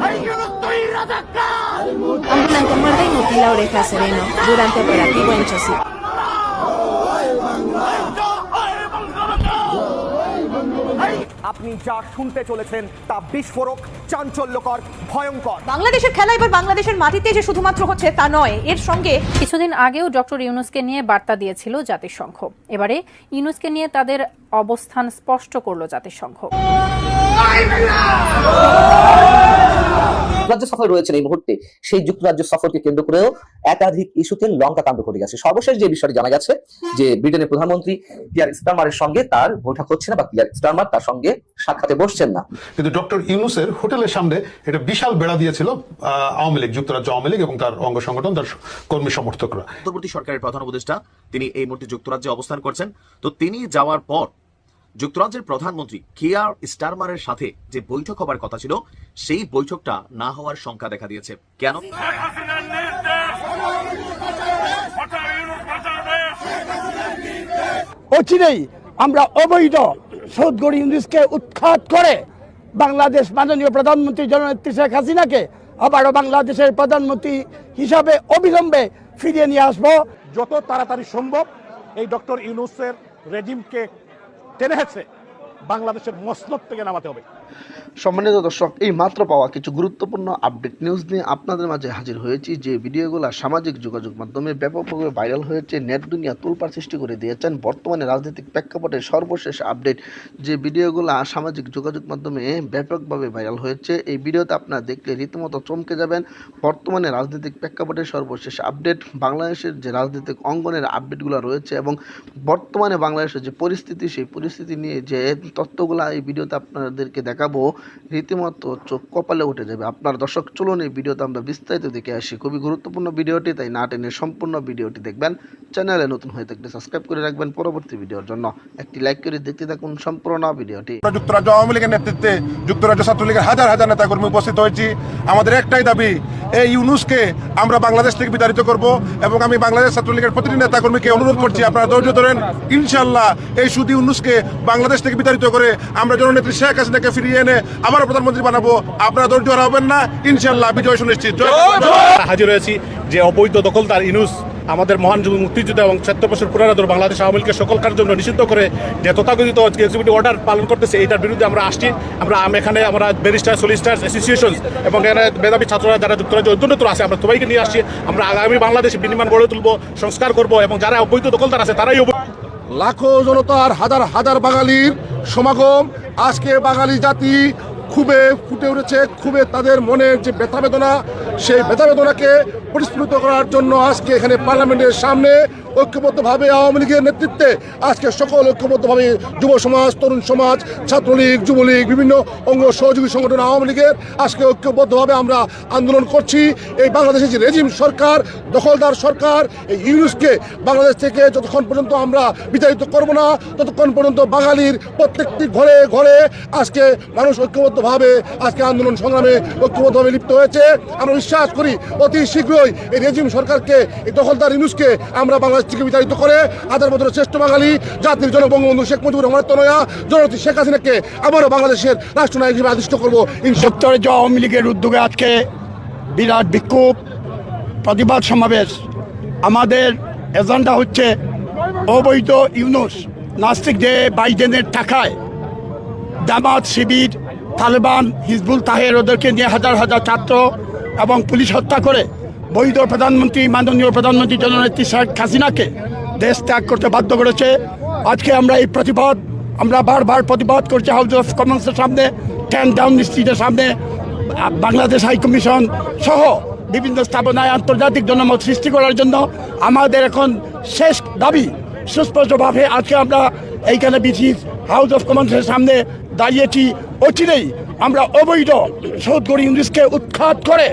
¡Ay, yo no estoy ratacado! Un blanco muerde y mutila oreja sereno durante operativo en Chosica. আপনি যা শুনতে চলেছেন তা বিস্ফোরক, চাঞ্চল্যকর, ভয়ঙ্কর। বাংলাদেশের খেলা এবার বাংলাদেশের মাটিতে যে শুধুমাত্র হচ্ছে তা নয়, এর সঙ্গে কিছুদিন আগেও ডক্টর ইউনুসকে নিয়ে বার্তা দিয়েছিল জাতিসংঘ। এবারে ইউনুসকে নিয়ে তাদের অবস্থান স্পষ্ট করল জাতিসংঘ। যুক্তরাজ্য সফর রয়েছেন এই মুহূর্তে সেই যুক্তরাজ্য সফরকে কেন্দ্র করেও একাধিক ইস্যুতে লঙ্কা কাণ্ড ঘটে গেছে। সর্বশেষ যে বিষয়টি জানা গেছে যে ব্রিটেনের প্রধানমন্ত্রী কিয়ার স্টারমারের সঙ্গে তার বৈঠক হচ্ছে না বা কিয়ার স্টারমার তার সঙ্গে সাক্ষাতে বসছেন না। কিন্তু ডক্টর ইউনুসের হোটেলের সামনে এটা বিশাল বেড়া দিয়েছিল আহ, আওয়ামী লীগ যুক্তরাজ্য আওয়ামী লীগ এবং তার অঙ্গ সংগঠন তার কর্মী সমর্থকরা। অন্তর্বর্তী সরকারের প্রধান উপদেষ্টা তিনি এই মুহূর্তে যুক্তরাজ্যে অবস্থান করছেন। তো তিনি যাওয়ার পর যুক্তরাজ্যের প্রধানমন্ত্রী কিয়ার স্টারমারের সাথে যে বৈঠক হবার কথা ছিল সেই বৈঠকটা না হওয়ার শঙ্কা দেখা দিয়েছে। কেন? অচিরেই আমরা অবৈধ সৌদগড়ি ইংলিশকে উৎখাত করে বাংলাদেশ মাননীয় প্রধানমন্ত্রী জননেত্রী শেখ হাসিনাকে আবারও বাংলাদেশের প্রধানমন্ত্রী হিসাবে অবিলম্বে ফিরিয়ে নিয়ে আসব। যত তাড়াতাড়ি সম্ভব এই ডক্টর ইউনুসের রেজিমকে টেনে বাংলাদেশের মসনদ থেকে নামাতে হবে। সম্মানিত দর্শক, এই মাত্র পাওয়া কিছু গুরুত্বপূর্ণ আপডেট নিউজ নিয়ে আপনাদের মাঝে হাজির হয়েছি, যে ভিডিওগুলো সামাজিক যোগাযোগ মাধ্যমে ব্যাপকভাবে ভাইরাল হয়েছে নেট দুনিয়া তুলপার সৃষ্টি করে দিয়েছেন বর্তমানে রাজনৈতিক প্রেক্ষাপটে সর্বশেষ আপডেট যে ভিডিওগুলো সামাজিক যোগাযোগ মাধ্যমে ব্যাপকভাবে ভাইরাল হয়েছে, এই ভিডিওতে আপনারা দেখলে রীতিমতো চমকে যাবেন। বর্তমানে রাজনৈতিক প্রেক্ষাপটে সর্বশেষ আপডেট বাংলাদেশের যে রাজনৈতিক অঙ্গনের আপডেটগুলো রয়েছে এবং বর্তমানে বাংলাদেশের যে পরিস্থিতি, সেই পরিস্থিতি নিয়ে যে তথ্যগুলো এই ভিডিওতে আপনাদেরকে দেখাবো, রীতিমতো চোখ কপালে উঠে যাবে। আপনার দর্শক, চলুন এই ভিডিওতে আমরা বিস্তারিত দেখে আসি। খুবই গুরুত্বপূর্ণ ভিডিওটি, তাই না টেনে সম্পূর্ণ ভিডিওটি দেখবেন। চ্যানেলে নতুন হয়ে থাকলে সাবস্ক্রাইব করে রাখবেন পরবর্তী ভিডিওর জন্য। একটি লাইক করে দেখতে থাকুন সম্পূর্ণ ভিডিওটি। যুক্তরাজ্য আওয়ামী লীগের নেতৃত্বে যুক্তরাজ্য ছাত্রলীগের হাজার হাজার নেতাকর্মী উপস্থিত হয়েছি। আমাদের একটাই দাবি, এই ইউনুসকে আমরা বাংলাদেশ থেকে বিতাড়িত করব এবং আমি বাংলাদেশ ছাত্রলীগের প্রতিটি নেতাকর্মীকে অনুরোধ করছি, আপনারা ধৈর্য ধরেন। ইনশাল্লাহ এই সুদি ইউনুসকে বাংলাদেশ থেকে বিতাড়িত করে আমরা জননেত্রী শেখ হাসিনাকে ফিরিয়ে এনে আবারও প্রধানমন্ত্রী বানাবো। আপনারা ধৈর্য হারাবেন না। ইনশাল্লাহ বিজয় সুনিশ্চিত। হাজির হয়েছি যে অবৈধ দখলদার ইনুস, আমাদের মহান মুক্তিযুদ্ধ এবং বছর পুরানো বাংলাদেশ আওয়ামী লীগের সকল জন্য নিষিদ্ধ করে যে তথাকথিত এক্সিকিউটিভ অর্ডার পালন করতেছে এটার বিরুদ্ধে আমরা আসছি। আমরা, আম- এখানে আমরা ব্যারিস্টার সলিস্টার্স অ্যাসোসিয়েশন এবং এখানে মেধাবী ছাত্ররা যারা যুক্তরাজ্য অধ্যুন্নত আছে, আমরা সবাইকে নিয়ে আসছি। আমরা আগামী বাংলাদেশে বিনিময় গড়ে তুলবো, সংস্কার করব এবং যারা অবৈধ দখলদার আছে, তারাই লাখো জনতার হাজার হাজার বাঙালির সমাগম। আজকে বাঙালি জাতি খুবই ফুটে উঠেছে খুবই তাদের মনের যে ব্যথা বেদনা, সেই ব্যথা বেদনাকে পরিস্ফুট করার জন্য আজকে এখানে পার্লামেন্টের সামনে ঐক্যবদ্ধভাবে আওয়ামী লীগের নেতৃত্বে আজকে সকল ঐক্যবদ্ধভাবে যুব সমাজ, তরুণ সমাজ, ছাত্রলীগ, যুবলীগ, বিভিন্ন অঙ্গ সহযোগী সংগঠন আওয়ামী লীগের আজকে ঐক্যবদ্ধভাবে আমরা আন্দোলন করছি। এই বাংলাদেশের যে রেজিম সরকার, দখলদার সরকার, এই ইউনুসকে বাংলাদেশ থেকে যতক্ষণ পর্যন্ত আমরা বিতাড়িত করব না, ততক্ষণ পর্যন্ত বাঙালির প্রত্যেকটি ঘরে ঘরে আজকে মানুষ ঐক্যবদ্ধভাবে আজকে আন্দোলন সংগ্রামে ঐক্যবদ্ধভাবে লিপ্ত হয়েছে। আমরা বিশ্বাস করি অতি শীঘ্রই এই রেজিম সরকারকে, এই দখলদার ইউনুসকে আমরা বাংলাদেশ থেকে বিতাড়িত করে হাজার বছরের শ্রেষ্ঠ বাঙালি জাতির জনবঙ্গবন্ধু শেখ মুজিবুর রহমান তনয়া জনতি শেখ হাসিনাকে আবারও বাংলাদেশের রাষ্ট্রনায়ক হিসেবে আদিষ্ট করব ইনশাল্লাহ যুক্তরাজ্য আওয়ামী লীগের উদ্যোগে আজকে বিরাট বিক্ষোভ, প্রতিবাদ সমাবেশ। আমাদের এজেন্ডা হচ্ছে অবৈধ ইউনুস, নাস্তিক যে বাইডেনের টাকায় জামাত শিবির তালেবান, হিজবুল তাহের ওদেরকে নিয়ে হাজার হাজার ছাত্র এবং পুলিশ হত্যা করে বৈধ প্রধানমন্ত্রী, মাননীয় প্রধানমন্ত্রী জননেত্রী শেখ হাসিনাকে দেশ ত্যাগ করতে বাধ্য করেছে। আজকে আমরা এই প্রতিবাদ, আমরা বারবার প্রতিবাদ করছি হাউস অফ কমন্সের সামনে টেন ডাউন স্ট্রিটের সামনে, বাংলাদেশ হাইকমিশন সহ বিভিন্ন স্থাপনায় আন্তর্জাতিক জনমত সৃষ্টি করার জন্য আমাদের এখন শেষ দাবি, সুস্পষ্টভাবে আজকে আমরা এইখানে বিসিস হাউস অফ কমন্সের সামনে দাঁড়িয়েছি অচিরেই আমরা অবৈধ সৌদগড়ি ইংলিশকে উৎখাত করে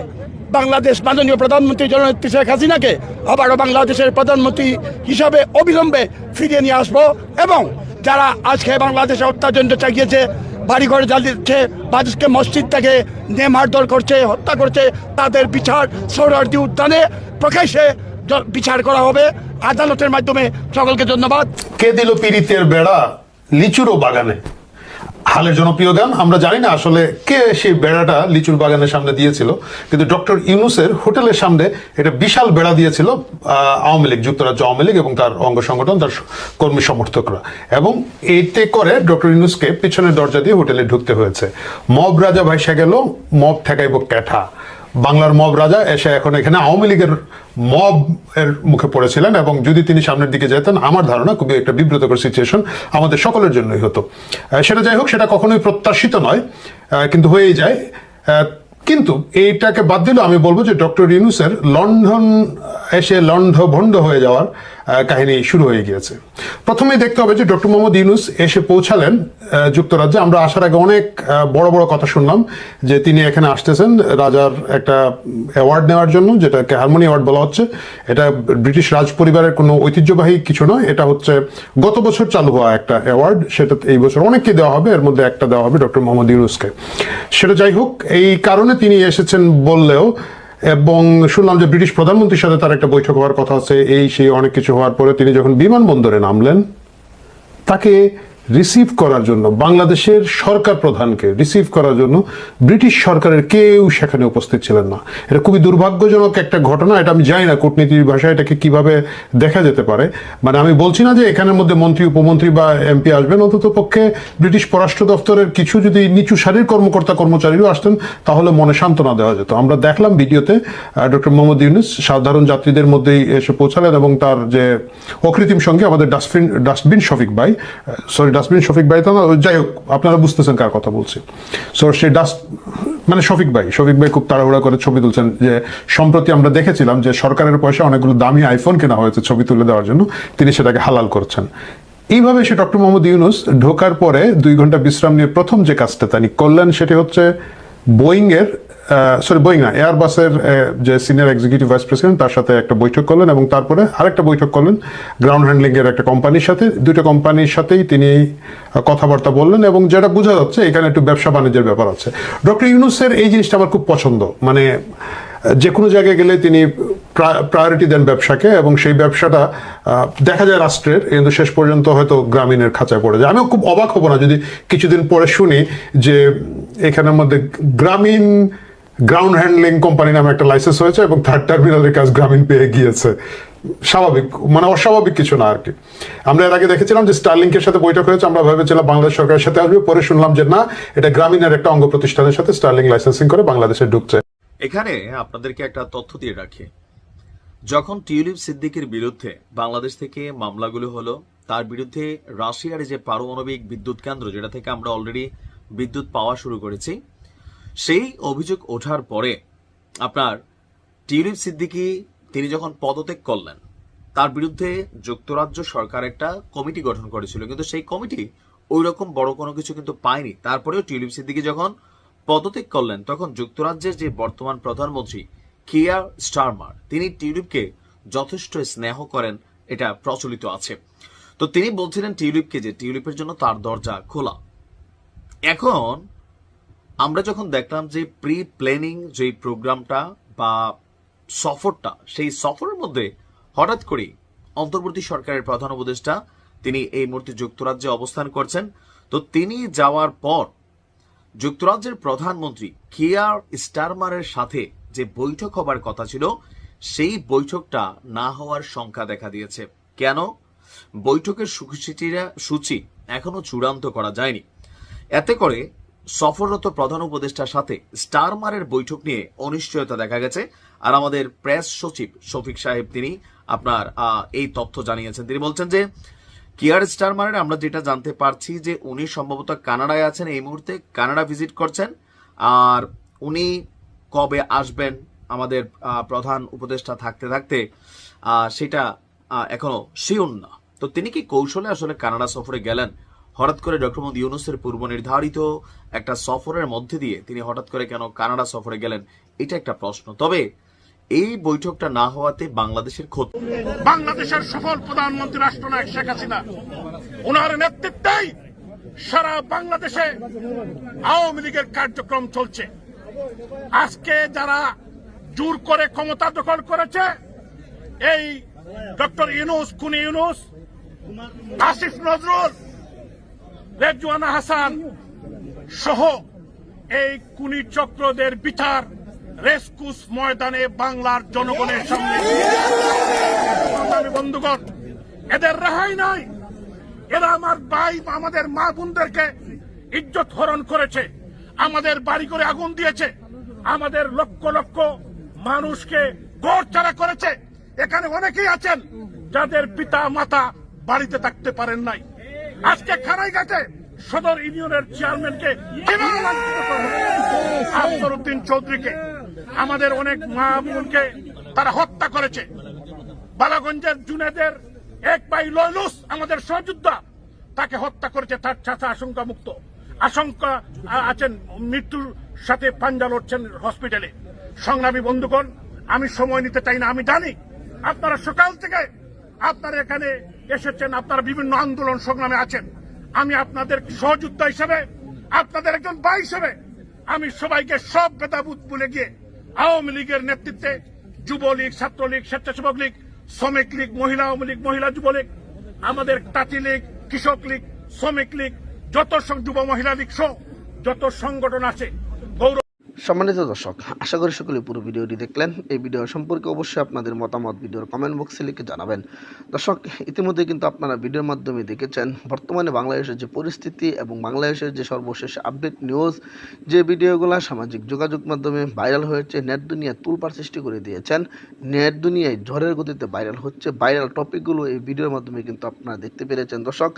বাংলাদেশ মাননীয় প্রধানমন্ত্রী জননেত্রী শেখ হাসিনাকে আবারও বাংলাদেশের প্রধানমন্ত্রী হিসাবে অবিলম্বে ফিরিয়ে নিয়ে আসব এবং যারা আজকে বাংলাদেশে অত্যাচার চালিয়েছে, বাড়িঘরে জ্বালিয়েছে মানুষকে মসজিদ থেকে নিয়ে মারধর করছে, হত্যা করছে, তাদের বিচার সৌরার্দি উদ্যানে প্রকাশ্যে বিচার করা হবে। আদালতের মাধ্যমে সকলকে ধন্যবাদ। কে দিল পীড়িতের বেড়া? লিচুরও বাগানে। হালের জনপ্রিয় গান। আমরা জানি না আসলে কে সেই বেড়াটা লিচুর বাগানের সামনে দিয়েছিল, কিন্তু ডক্টর ইউনুসের হোটেলের সামনে এটা বিশাল বেড়া দিয়েছিল আওয়ামী লীগ, যুক্তরাজ্য আওয়ামী লীগ এবং তার অঙ্গ সংগঠন, তার কর্মী সমর্থকরা। এবং এতে করে ডক্টর ইউনুসকে পিছনের দরজা দিয়ে হোটেলে ঢুকতে হয়েছে। মব রাজা ভাইসা গেল, মব ঠেকাইব ক্যাঠা। বাংলার মব রাজা এসে এখন এখানে আওয়ামী লীগের মব এর মুখে পড়েছিলেন এবং যদি তিনি সামনের দিকে যেতেন, আমার ধারণা খুবই একটা বিব্রতকর সিচুয়েশন আমাদের সকলের জন্যই হতো। সেটা যাই হোক, সেটা কখনোই প্রত্যাশিত নয়। কিন্তু হয়েই যায়। কিন্তু এইটাকে বাদ দিলেও আমি বলব যে ডক্টর ইউনুসের লন্ডন এসে লন্ড ভন্ড হয়ে যাওয়ার কাহিনী শুরু হয়ে গিয়েছে। প্রথমেই দেখতে হবে যে ডক্টর মোহাম্মদ ইউনুস এসে পৌঁছালেন যুক্তরাজ্যে। আমরা আসার আগে অনেক বড় বড় কথা শুনলাম যে তিনি এখানে আসতেছেন রাজার একটা অ্যাওয়ার্ড নেওয়ার জন্য, যেটাকে হারমোনি অ্যাওয়ার্ড বলা হচ্ছে। এটা ব্রিটিশ রাজ পরিবারের কোনো ঐতিহ্যবাহী কিছু নয়। এটা হচ্ছে গত বছর চালু হওয়া একটা অ্যাওয়ার্ড। সেটা এই বছর অনেককে দেওয়া হবে, এর মধ্যে একটা দেওয়া হবে ডক্টর মোহাম্মদ ইউনুসকে। সেটা যাই হোক, এই কারণে তিনি এসেছেন বললেও, এবং শুনলাম যে ব্রিটিশ প্রধানমন্ত্রীর সাথে তার একটা বৈঠক হওয়ার কথা আছে, এই সেই অনেক কিছু হওয়ার পরে তিনি যখন বিমানবন্দরে নামলেন, তাকে রিসিভ করার জন্য, বাংলাদেশের সরকার প্রধানকে রিসিভ করার জন্য ব্রিটিশ সরকারের কেউ সেখানে উপস্থিত ছিলেন না। এটা খুবই দুর্ভাগ্যজনক একটা ঘটনা, এটা আমি জানি না কূটনীতির ভাষায় এটাকে কীভাবে দেখা যেতে পারে। মানে আমি বলছি না যে এখানের মধ্যে মন্ত্রী, উপমন্ত্রী বা এমপি আসবেন, অন্তত পক্ষে ব্রিটিশ পররাষ্ট্র দপ্তরের কিছু যদি নিচু সারির কর্মকর্তা, কর্মচারীও আসতেন, তাহলে মনে সান্ত্বনা দেওয়া যেত। আমরা দেখলাম ভিডিওতে ডক্টর মোহাম্মদ ইউনুস সাধারণ যাত্রীদের মধ্যেই এসে পৌঁছালেন এবং তার যে অকৃত্রিম সঙ্গে আমাদের ডাস্টবিন ডাস্টবিন শফিক ভাই সরি ডাস্টবিন শফিক ভাই তো না যাই হোক, আপনারা বুঝতেছেন কার কথা বলছি। সো সে ডাস্ট মানে শফিক ভাই শফিক ভাই খুব তাড়াহুড়া করে ছবি তুলছেন যে, সম্প্রতি আমরা দেখেছিলাম যে সরকারের পয়সা অনেকগুলো দামি আইফোন কেনা হয়েছে ছবি তুলে দেওয়ার জন্য, তিনি সেটাকে হালাল করছেন। এইভাবে সে ডক্টর মোহাম্মদ ইউনুস ঢোকার পরে দুই ঘণ্টা বিশ্রাম নিয়ে প্রথম যে কাজটা তিনি করলেন, সেটি হচ্ছে বোয়িং এর সরি বোয়িং না এয়ারবাসের যে সিনিয়র এক্সিকিউটিভ ভাইস প্রেসিডেন্ট তার সাথে একটা বৈঠক করলেন এবং তারপরে আরেকটা বৈঠক করলেন গ্রাউন্ড হ্যান্ডলিং এর একটা কোম্পানির সাথে। দুটো কোম্পানির সাথেই তিনি কথাবার্তা বললেন এবং যেটা বোঝা যাচ্ছে, এখানে একটু ব্যবসা বাণিজ্যের ব্যাপার আছে। ডক্টর ইউনুসের এই জিনিসটা আমার খুব পছন্দ। মানে যে কোনো জায়গায় গেলে তিনি প্রায়োরিটি দেন ব্যবসাকে এবং সেই ব্যবসাটা দেখা যায় রাষ্ট্রের, কিন্তু শেষ পর্যন্ত হয়তো গ্রামীণের খাঁচায় পড়ে যায়। আমিও খুব অবাক হব না যদি কিছুদিন পরে শুনি যে, এখানের মধ্যে গ্রামীণ গ্রাউন্ড হ্যান্ডলিং কোম্পানি নামে একটা লাইসেন্স হয়েছে এবং থার্ড টার্মিনালের কাজ গ্রামীণ পেয়ে গিয়েছে। স্বাভাবিক মানে অস্বাভাবিক কিছু না আর কি। আমরা এর আগে দেখেছিলাম যে স্টারলিংকের সাথে বৈঠক হয়েছে, আমরা ভেবেছিলাম বাংলাদেশ সরকারের সাথে আসবে, পরে শুনলাম যে না, এটা গ্রামীণের একটা অঙ্গ প্রতিষ্ঠানের সাথে স্টারলিং লাইসেন্সিং করে বাংলাদেশে ঢুকছে। এখানে আপনাদেরকে একটা তথ্য দিয়ে রাখি। যখন টিউলিপ সিদ্দিকের বিরুদ্ধে বাংলাদেশ থেকে মামলাগুলো হলো, তার বিরুদ্ধে রাশিয়ার যে পারমাণবিক বিদ্যুৎ কেন্দ্র, যেটা থেকে আমরা অলরেডি বিদ্যুৎ পাওয়া শুরু করেছি সেই অভিযোগ ওঠার পরে আপনার টিউলিপ সিদ্দিকি, তিনি যখন পদত্যাগ করলেন, তার বিরুদ্ধে যুক্তরাজ্য সরকার একটা কমিটি গঠন করেছিল। কিন্তু সেই কমিটি ওই রকম বড় কোনো কিছু কিন্তু পায়নি। তারপরেও টিউলিপ সিদ্দিকি যখন পদত্যাগ করলেন, তখন যুক্তরাজ্যের যে বর্তমান প্রধানমন্ত্রী কিয়ার স্টারমার, তিনি টিউলিপকে যথেষ্ট স্নেহ করেন, এটা প্রচলিত আছে। তো তিনি বলছিলেন টিউলিপকে যে টিউলিপের জন্য তার দরজা খোলা। এখন আমরা যখন দেখলাম যে প্রি প্ল্যানিং যে প্রোগ্রামটা বা সফরটা, সেই সফরের মধ্যে হঠাৎ করে অন্তর্বর্তী সরকারের প্রধান উপদেষ্টা তিনি এই মুহূর্তে যুক্তরাজ্যে অবস্থান করছেন। তো তিনি যাওয়ার পর যুক্তরাজ্যের প্রধানমন্ত্রী কিয়ার স্টারমারের সাথে যে বৈঠক হবার কথা ছিল, সেই বৈঠকটা না হওয়ার শঙ্কা দেখা দিয়েছে। কেন? বৈঠকের সূচিটিরা সূচি এখনও চূড়ান্ত করা যায়নি। এতে করে সফররত প্রধান উপদেষ্টার সাথে স্টারমারের বৈঠক নিয়ে অনিশ্চয়তা দেখা গেছে। আর আমাদের প্রেস সচিব শফিক সাহেব তিনি আপনার এই তথ্য জানিয়েছেন। তিনি বলছেন যে, কিয়ার স্টারমারের আমরা যেটা জানতে পারছি যে উনি সম্ভবত কানাডায় আছেন এই মুহূর্তে, কানাডা ভিজিট করছেন। আর উনি কবে আসবেন, আমাদের প্রধান উপদেষ্টা থাকতে থাকতে সেটা এখনও শিওর না। তো তিনি কি কৌশলে আসলে কানাডা সফরে গেলেন? হঠাৎ করে ডক্টর মোহাম্মদ ইউনুসের পূর্ব নির্ধারিত একটা সফরের মধ্যে দিয়ে তিনি হঠাৎ করে কেন কানাডা সফরে গেলেন, এটা একটা প্রশ্ন। তবে এই বৈঠকটা না হওয়াতে বাংলাদেশের ক্ষতি বাংলাদেশের সফল প্রধানমন্ত্রী রাষ্ট্রনায়ক শেখ হাসিনা, ওনার নেতৃত্বেই সারা বাংলাদেশে আওয়ামী লীগের কার্যক্রম চলছে। আজকে যারা জোর করে ক্ষমতা দখল করেছে, এই ডক্টর ইউনুস কুনি ইউনুস, আসিফ নজরুল রেজওয়ানা হাসান সহ এই কুনি চক্রদের বিচার রেসকুস ময়দানে বাংলার জনগণের সামনে। বন্ধুগণ, এদের রেহাই নাই। এরা আমার ভাই, আমাদের মা বোনদেরকে ইজ্জত হরণ করেছে, আমাদের বাড়ি করে আগুন দিয়েছে, আমাদের লক্ষ লক্ষ মানুষকে গড় চারা করেছে। এখানে অনেকেই আছেন যাদের পিতা মাতা বাড়িতে থাকতে পারেন নাই। আজকে খানাইঘাটে সদর ইউনিয়নের চেয়ারম্যানকে? আফসর উদ্দিন চৌধুরীকে, আমাদের অনেক মা বোনকে তারা হত্যা করেছে। বালাগঞ্জের জুনেদের এক ভাই লয়লুস, আমাদের সহযোদ্ধা, তাকে হত্যা করেছে, তার চাচা আশঙ্কা মুক্ত আশঙ্কা আছেন, মৃত্যুর সাথে পাঞ্জা লড়ছেন হসপিটালে। সংগ্রামী বন্ধুগণ, আমি সময় নিতে চাই না, আমি জানি। আপনারা সকাল থেকে আপনারা এখানে এসেছেন, আপনারা বিভিন্ন আন্দোলন সংগ্রামে আছেন। আমি আপনাদের সহযোদ্ধা হিসেবে, আপনাদের একজন ভাই হিসেবে আমি সবাইকে সব ভেদাভূত ভুলে গিয়ে আওয়ামী লীগের নেতৃত্বে যুবলীগ, ছাত্রলীগ, স্বেচ্ছাসেবক লীগ, শ্রমিক লীগ, মহিলা আওয়ামী লীগ, মহিলা যুবলীগ আমাদের তাঁতি লীগ, কৃষক লীগ, শ্রমিক লীগ, যত যুব মহিলা লীগ সহ যত সংগঠন আছে সম্মানিত দর্শক, আশা করি সকলে পুরো ভিডিওটি দেখলেন। এই ভিডিও সম্পর্কে অবশ্যই আপনাদের মতামত ভিডিওর কমেন্ট বক্সে লিখে জানাবেন। দর্শক, ইতিমধ্যে কিন্তু আপনারা ভিডিওর মাধ্যমে দেখেছেন, বর্তমানে বাংলাদেশের যে পরিস্থিতি এবং বাংলাদেশের যে সর্বশেষ আপডেট নিউজ যে ভিডিওগুলো সামাজিক যোগাযোগ মাধ্যমে ভাইরাল হয়েছে নেট দুনিয়া তুলপার সৃষ্টি করে দিয়েছেন। নেট দুনিয়ায় ঝড়ের গতিতে ভাইরাল হচ্ছে ভাইরাল টপিকগুলো এই ভিডিওর মাধ্যমে কিন্তু আপনারা দেখতে পেরেছেন। দর্শক,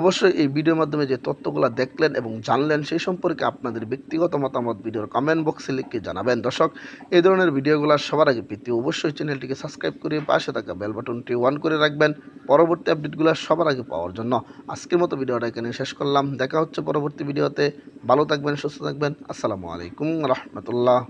অবশ্যই এই ভিডিওর মাধ্যমে যে তথ্যগুলো দেখলেন এবং জানলেন, সেই সম্পর্কে আপনাদের ব্যক্তিগত মতামত ভিডিওর কমেন্ট বক্সে লিখে জানাবেন। দর্শক, এই ধরনের ভিডিওগুলো সবার আগে পেতে অবশ্যই চ্যানেলটিকে সাবস্ক্রাইব করে পাশে থাকা বেল বাটনটি অন করে রাখবেন। পরবর্তী আপডেটগুলো সবার আগে পাওয়ার জন্য আজকের মতো ভিডিওটা এখানে শেষ করলাম। দেখা হচ্ছে পরবর্তী ভিডিওতে। ভালো থাকবেন, সুস্থ থাকবেন। আসসালামু আলাইকুম রহমতুল্লাহ।